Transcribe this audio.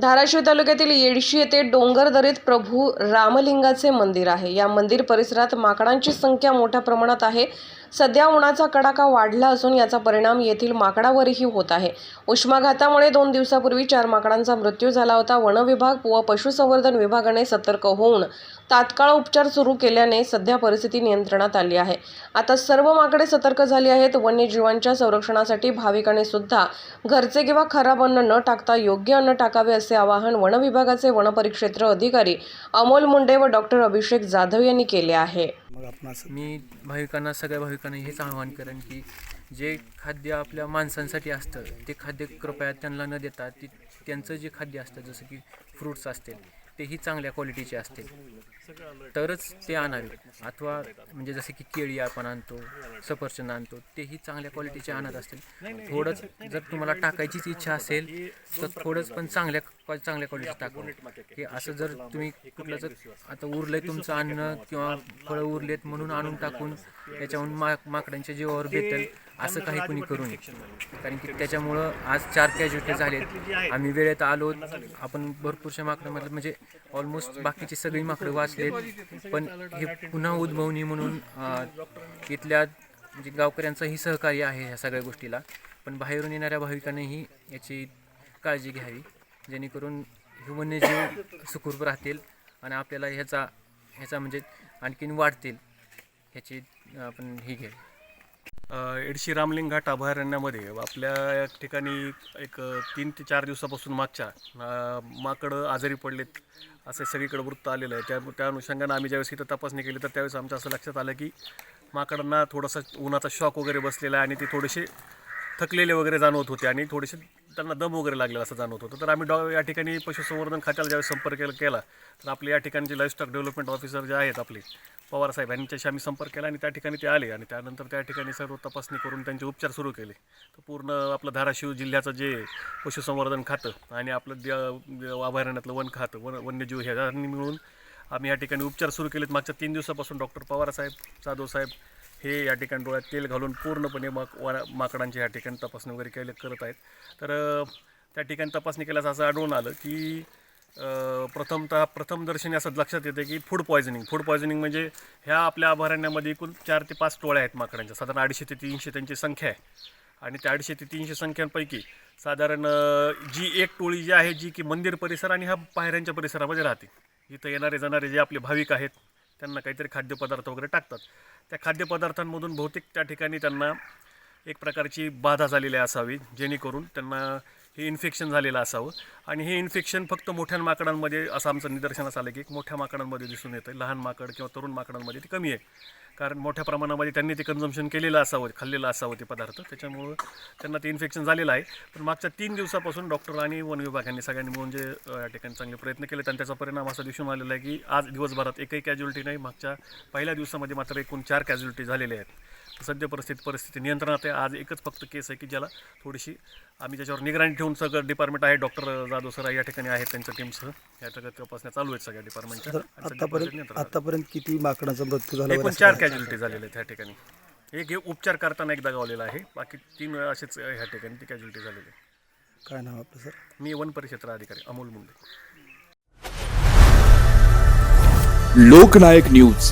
धाराशिव तालुक्यातील येडशी येथे डोंगरदरीत प्रभू रामलिंगाचे मंदिर आहे. या मंदिर परिसरात माकडांची संख्या मोठ्या प्रमाणात आहे. सध्या उन्हाचा कडाका वाढला असून याचा परिणाम येथील माकडावरही होत आहे. उष्माघातामुळे दोन दिवसापूर्वी चार माकडांचा मृत्यू झाला होता. वनविभाग व पशुसंवर्धन विभागाने सतर्क होऊन तात्काळ उपचार सुरू केल्याने सध्या परिस्थिती नियंत्रणात आली आहे. आता सर्व माकडे सतर्क झाली आहेत. वन्यजीवांच्या संरक्षणासाठी भाविकांनी सुद्धा घरचे किंवा खराब अन्न न टाकता योग्य अन्न टाकावे असे आवाहन वनविभागाचे वनपरिक्षेत्र अधिकारी अमोल मुंडे व डॉक्टर अभिषेक जाधव यांनी केले आहे. मग आपणास मी भाविकांना सगळ्या भाविकांना हेच आवाहन करेन की जे खाद्य आपल्या माणसांसाठी असतं ते खाद्य कृपया त्यांना न देता ते त्यांचं जे खाद्य असतं जसं की फ्रूट्स असतील तेही चांगल्या क्वालिटीचे असतील. तरच ते आणावे. अथवा म्हणजे जसे की केळी आपण आणतो सफरचंद आणतो तेही चांगल्या क्वालिटीचे आणत असतील. थोडंच जर तुम्हाला टाकायचीच इच्छा असेल तर थोडंच पण चांगल्या क्वा- चांगल्या क्वालिटीचं टाकू की असं जर तुम्ही कुठलं जर आता उरलंय तुमचं अन्न किंवा फळं उरलेत म्हणून आणून टाकून त्याच्याहून मा माकडांच्या जीवावर बेतेल असं काही कुणी करू नये. कारण की त्याच्यामुळं आज चार कॅज्युटी झालेत. आम्ही वेळेत आलो. आपण भरपूरशा माकडामधलं म्हणजे ऑलमोस्ट बाकीची सगळी माकडं वाचलेत. पण हे पुन्हा उद्भवू नये म्हणून इथल्या म्हणजे गावकऱ्यांचंही सहकार्य आहे ह्या सगळ्या गोष्टीला. पण बाहेरून येणाऱ्या भाविकांनीही याची काळजी घ्यावी. जेणेकरून हे वन्यजीव सुखरूप राहतील आणि आपल्याला ह्याचा ह्याचा म्हणजे आणखीन वाढतील. ह्याची आपण ही घ्यावी. एडशी रामलिंग घाट अभयारण्यामध्ये आपल्या ठिकाणी एक तीन ते चार दिवसापासून मागच्या माकडं आजारी पडलेत असे सगळीकडे वृत्त आलेलं आहे. त्या त्या अनुषंगानं आम्ही ज्यावेळेस इथं तपासणी केली तर त्यावेळेस आमच्या असं लक्षात आलं की माकडांना थोडासा उन्हाचा शॉक वगैरे बसलेला आहे आणि ते थोडेसे थकलेले वगैरे जाणवत होते आणि थोडेसे त्यांना दम वगैरे लागलेला असं जाणवत होतं. तर आम्ही डॉ या ठिकाणी पशुसंवर्धन खात्याला ज्यावेळेस संपर्क केला केला तर आपले या ठिकाणचे लाईफस्टॉक डेव्हलपमेंट ऑफिसर जे आहेत आपले पवार साहेब यांच्याशी आम्ही संपर्क केला आणि त्या ठिकाणी ते आले आणि त्यानंतर त्या ठिकाणी सर्व तपासणी करून त्यांचे उपचार सुरू केले. तर पूर्ण आपलं धाराशिव जिल्ह्याचं जे पशुसंवर्धन खातं आणि आपलं द- अभयारण्यातलं वन खातं वन वन्यजीव ह्यांनी मिळून आम्ही या ठिकाणी उपचार सुरू केलेत. मागच्या तीन दिवसापासून डॉक्टर पवार साहेब जाधव साहेब हे या ठिकाणी डोळ्यात तेल घालून पूर्णपणे माक वा माकडांची या ठिकाणी तपासणी वगैरे केले करत आहेत. तर त्या ठिकाणी तपासणी केल्यास असं आढळून आलं की प्रथमतः प्रथम दर्शनी असं लक्षात येते की फूड पॉयझनिंग फूड पॉयझनिंग म्हणजे ह्या आपल्या अभयारण्यामध्ये एकूण चार ते पाच टोळ्या आहेत माकडांच्या. साधारण अडीचशे ते तीनशे त्यांची संख्या आहे. आणि त्या अडीचशे ते तीनशे संख्यांपैकी साधारण जी एक टोळी जी आहे जी की मंदिर परिसर आणि ह्या पायऱ्यांच्या परिसरामध्ये राहते. इथं येणारे जाणारे जे आपले भाविक आहेत त्यांना काहीतरी खाद्यपदार्थ वगैरे टाकतात. त्या खाद्यपदार्थांमधून बहुतेक त्या ठिकाणी त्यांना एक प्रकारची बाधा झालेली असावी जेणेकरून त्यांना हे इन्फेक्शन झालेलं असावं. आणि हे इन्फेक्शन फक्त मोठ्या माकडांमध्ये असं आमचं निदर्शनास आलं की एक मोठ्या माकडांमध्ये दिसून येतं. लहान माकड किंवा तरुण माकडांमध्ये ते कमी आहे. कारण मोठ्या प्रमाणामध्ये त्यांनी ते कन्झम्शन केलेलं असावं खाल्लेलं असावं ते पदार्थ. त्याच्यामुळं त्यांना ते इन्फेक्शन झालेलं आहे. पण मागच्या तीन दिवसापासून डॉक्टर आणि वन यांनी सगळ्यांनी मिळून जे या ठिकाणी चांगले प्रयत्न केले आणि त्याचा परिणाम असा दिसून आलेला आहे की आज दिवसभरात एकही कॅज्युलिटी नाही. मागच्या पहिल्या दिवसामध्ये मात्र एकूण चार कॅज्युलिटी झालेल्या आहेत. सद्य परिस्थिती परिस्थिती नियंत्रणात आहे. आज एकच फक्त केस आहे की ज्याला थोडीशी आम्ही त्याच्यावर निगराणी ठेवून सगळं डिपार्टमेंट आहे. डॉक्टर जाधव सर या ठिकाणी आहेत त्यांच्या टीमसह या ठिकाणी तपासण्या चालू आहेत सगळ्या डिपार्टमेंटच्या सध्या आतापर्यंत किती माकडांचा मृत्यू झाला एकूण चार? कॅज्युलिटी झालेल्या आहेत ह्या ठिकाणी. एक हे उपचार करताना एकदा गावलेला आहे. बाकी तीन वेळा असेच ह्या ठिकाणी ती कॅज्युलिटी झालेली आहे काय नाव आपलं सर? मी वन परिक्षेत्र अधिकारी अमोल मुंडे. लोकनायक न्यूज.